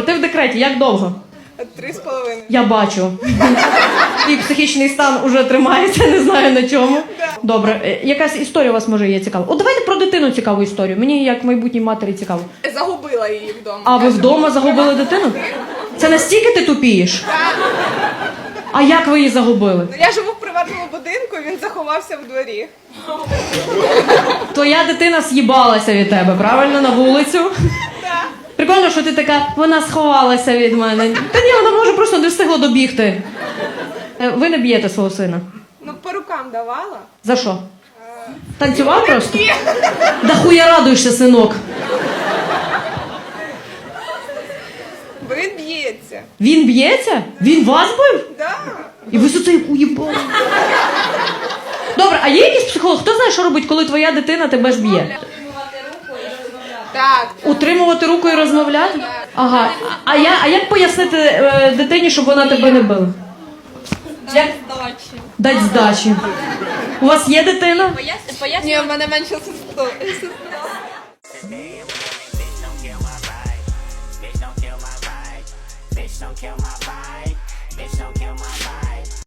Добре, ти в декреті, як довго? Три з половиною. Я бачу. Твій психічний стан уже тримається, не знаю на чому. Добре, е, якась історія у вас може є цікава. От давайте про дитину цікаву історію. Мені як майбутній матері цікаво. Загубила її вдома. А ви вдома загубили дитину? Це настільки ти тупієш? А як ви її загубили? Ну, Я живу в приватному будинку, він заховався в дворі. Твоя дитина з'їбалася від тебе, правильно, на вулицю? Прикольно, що ти така, вона сховалася від мене. Та ні, вона може просто не встигла добігти. Е, Ви не б'єте свого сина. Ну, по рукам давала. За що? Танцював просто? Да хуя радуєшся, синок. Він б'ється. Він б'ється? Він вас бив? Да. І ви за це як уїбали. Добре, а є якийсь психолог? Хто знає, що робить, коли твоя дитина тебе ж б'є? Так. Утримувати руку і розмовляти? Ага. А, я, а як пояснити е, дитині, щоб вона тебе не била? Дать здачі. У вас є дитина? Ні, в мене менша сестра. Don't kill my vibe. Bitch don't kill my vibe. Bitch don't kill my vibe.